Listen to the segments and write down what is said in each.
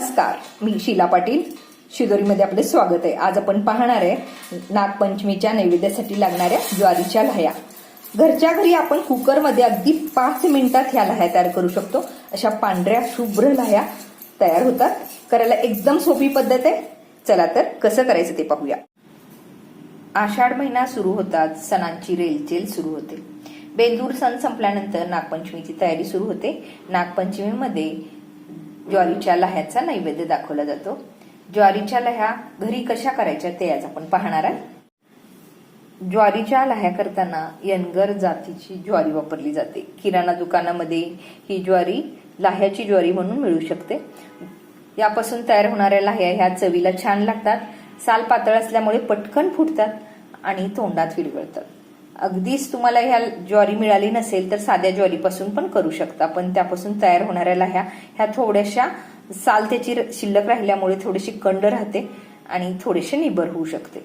नमस्कार मी शीला पाटील. शिदोरीमध्ये आपले स्वागत आहे. आज आपण पाहणार आहे नागपंचमीच्या नैवेद्यासाठी लागणाऱ्या ज्वारीच्या लाह्या. घरच्या घरी आपण कुकरमध्ये अगदी पाच मिनिटात ह्या लाह्या तयार करू शकतो. अशा पांढऱ्या शुभ्र लाह्या तयार होतात. करायला एकदम सोपी पद्धत आहे. चला तर कसं करायचं ते पाहूया. आषाढ महिना सुरू होतात सणांची रेलचेल सुरू होते. बेंदूर सण संपल्यानंतर नागपंचमीची तयारी सुरू होते. नागपंचमीमध्ये ज्वारीच्या लह्याचा नैवेद्य दाखवला जातो. ज्वारीच्या लह्या घरी कशा करायच्या ते आज आपण पाहणार आहे. ज्वारीच्या लाह्या करताना यनगर जातीची ज्वारी वापरली जाते. किराणा दुकानामध्ये ही ज्वारी लाह्याची ज्वारी म्हणून मिळू शकते. यापासून तयार होणाऱ्या लाह्या ह्या चवीला छान लागतात. साल पातळ असल्यामुळे पटकन फुटतात आणि तोंडात विरघळतात. अगदीच तुम्हाला ह्या ज्वारी मिळाली नसेल तर साध्या ज्वारीपासून पण करू शकता. पण त्यापासून तयार होणाऱ्या लाह्या ह्या थोड्याशा साल त्याची शिल्लक राहिल्यामुळे थोडीशी कंड राहते आणि थोडेसे निबर होऊ शकते.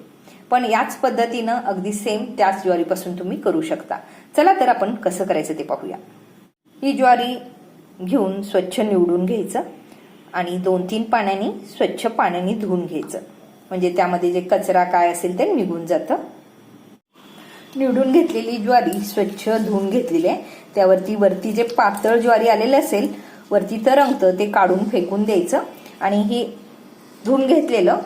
पण याच पद्धतीनं अगदी सेम त्याच ज्वारीपासून तुम्ही करू शकता. चला तर आपण कसं करायचं ते पाहूया. ही ज्वारी घेऊन स्वच्छ निवडून घ्यायचं आणि दोन तीन पाण्याने स्वच्छ पाण्याने धुवून घ्यायचं. म्हणजे त्यामध्ये जे कचरा काय असेल ते निघून जातं. निवडून घेतलेली ज्वारी स्वच्छ धुवून घेतलेली आहे. त्यावरती वरती जे पातळ ज्वारी आलेलं असेल वरती तरंगतं ते काढून फेकून द्यायचं. आणि हे धुवून घेतलेलं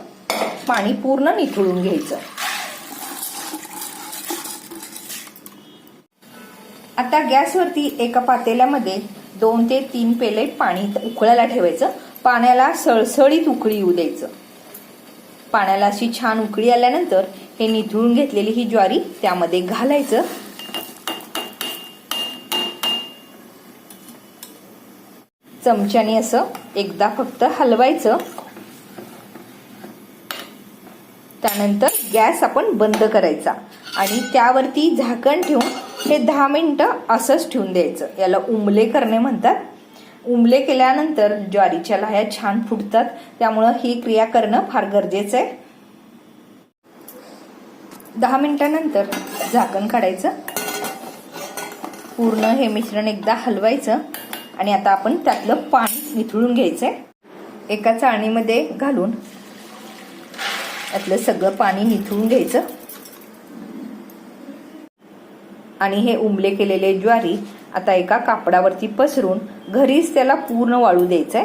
पाणी पूर्ण निथळून घ्यायचं. आता गॅसवरती एका पातेल्यामध्ये दोन ते तीन पेले पाणी उकळायला ठेवायचं. पाण्याला सळसळीत उकळी येऊ द्यायचं. पाण्याला अशी छान उकळी आल्यानंतर हे निथळून घेतलेली ही ज्वारी त्यामध्ये घालायचं. चमच्याने असं एकदा फक्त हलवायचं. त्यानंतर गॅस आपण बंद करायचा आणि त्यावरती झाकण ठेवून हे दहा मिनटं असंच ठेवून द्यायचं. याला उमले करणे म्हणतात. उमले केल्यानंतर ज्वारीच्या लाह्या छान फुटतात. त्यामुळं ही क्रिया करणं फार गरजेचं आहे. दहा मिनिटानंतर झाकण काढायचं. पूर्ण हे मिश्रण एकदा हलवायचं आणि आता आपण त्यातलं पाणी निथळून घ्यायचंय. एका चाळणीमध्ये घालून त्यातलं सगळं पाणी निथळून घ्यायचं. आणि हे उमले केलेले ज्वारी आता एका कापडावरती पसरून घरीच त्याला पूर्ण वाळू द्यायचंय.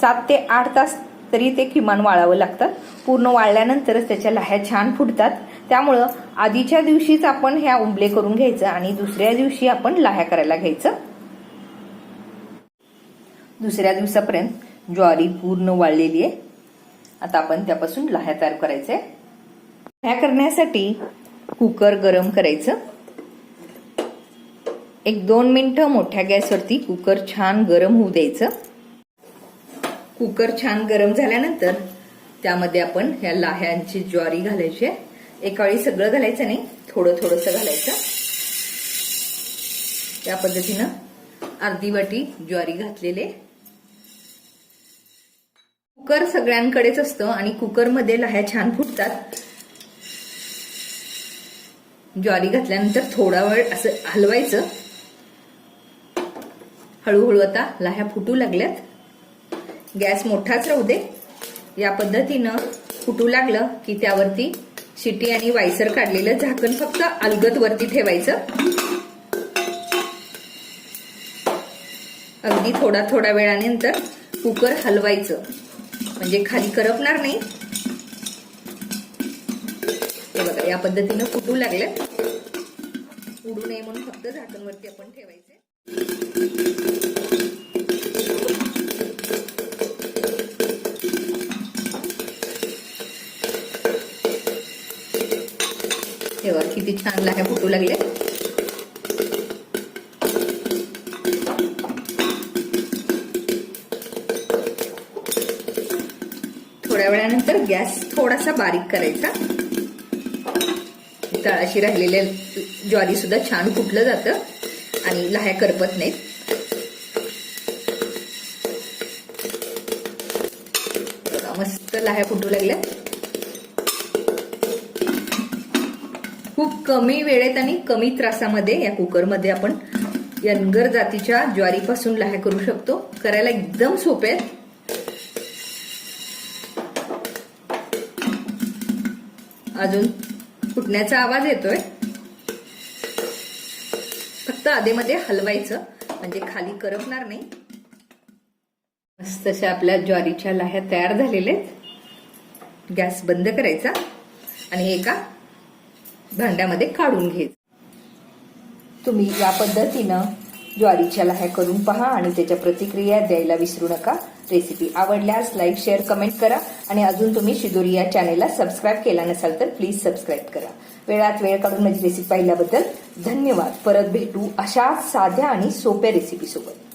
सात ते आठ तास तरी ते किमान वाळावं लागतात. पूर्ण वाळल्यानंतरच त्याच्या लाह्या छान फुटतात. त्यामुळं आधीच्या दिवशीच आपण ह्या उंबले करून घ्यायचं आणि दुसऱ्या दिवशी आपण लाह्या करायला घ्यायचं. दुसऱ्या दिवसापर्यंत ज्वारी पूर्ण वाळलेली आहे. आता आपण त्यापासून लाह्या तयार करायचे लाह्या करण्यासाठी कुकर गरम करायचं. एक दोन मिनिटं मोठ्या गॅसवरती कुकर छान गरम होऊ द्यायचं. कुकर छान गरम झाल्यानंतर त्यामध्ये आपण ह्या लाह्यांची ज्वारी घालायची आहे. एका वेळी सगळं घालायचं नाही थोडं थोडंसं घालायचं. त्या पद्धतीनं अर्धी वाटी ज्वारी घातलेले कुकर सगळ्यांकडेच असतं आणि कुकरमध्ये लाह्या छान फुटतात. ज्वारी घातल्यानंतर थोडा वेळ असं हलवायचं. हळूहळू आता लाह्या फुटू लागल्यात. गॅस मोठाच राहू दे. या पद्धतीनं फुटू लागलं की त्यावरती शिटी आणि वायसर काढलेलं झाकण फक्त अलगत वरती ठेवायचं. अगदी थोडा थोडा वेळानंतर कुकर हलवायचं. म्हणजे खाली करपणार नाही. बघा या पद्धतीनं फुटू लागलं. उडू नये म्हणून फक्त झाकण वरती आपण ठेवायचे तेव्हा किती छान लाह्या फुटू लागले थोड्या वेळानंतर गॅस थोडासा बारीक करायचा. तळाशी राहिलेल्या ज्वारी सुद्धा छान फुटलं जातं आणि लाह्या करपत नाहीत. मस्त लाह्या फुटू लागल्या. कमी वेळेत आणि कमी त्रासामध्ये या कुकरमध्ये आपण यनगर जातीच्या ज्वारीपासून लाह्या करू शकतो. करायला एकदम सोपे आहेत. अजून फुटण्याचा आवाज येतोय. फक्त आधेमध्ये हलवायचं म्हणजे खाली करपणार नाही. मस्त अशा आपल्या ज्वारीच्या लाह्या तयार झालेल्या आहेत. गॅस बंद करायचा. आणि एका भांड्यामध्ये काढून घ्यायचं तुम्ही या पद्धतीनं ज्वारीच्या लाह्या करून पहा आणि त्याच्या प्रतिक्रिया द्यायला विसरू नका. रेसिपी आवडल्यास लाईक शेअर कमेंट करा आणि अजून तुम्ही शिदोरी या चॅनेलला सबस्क्राईब केला नसाल तर प्लीज सबस्क्राईब करा. वेळात वेळ काढून माझी रेसिपी पाहिल्याबद्दल धन्यवाद. परत भेटू अशा साध्या आणि सोप्या रेसिपीसोबत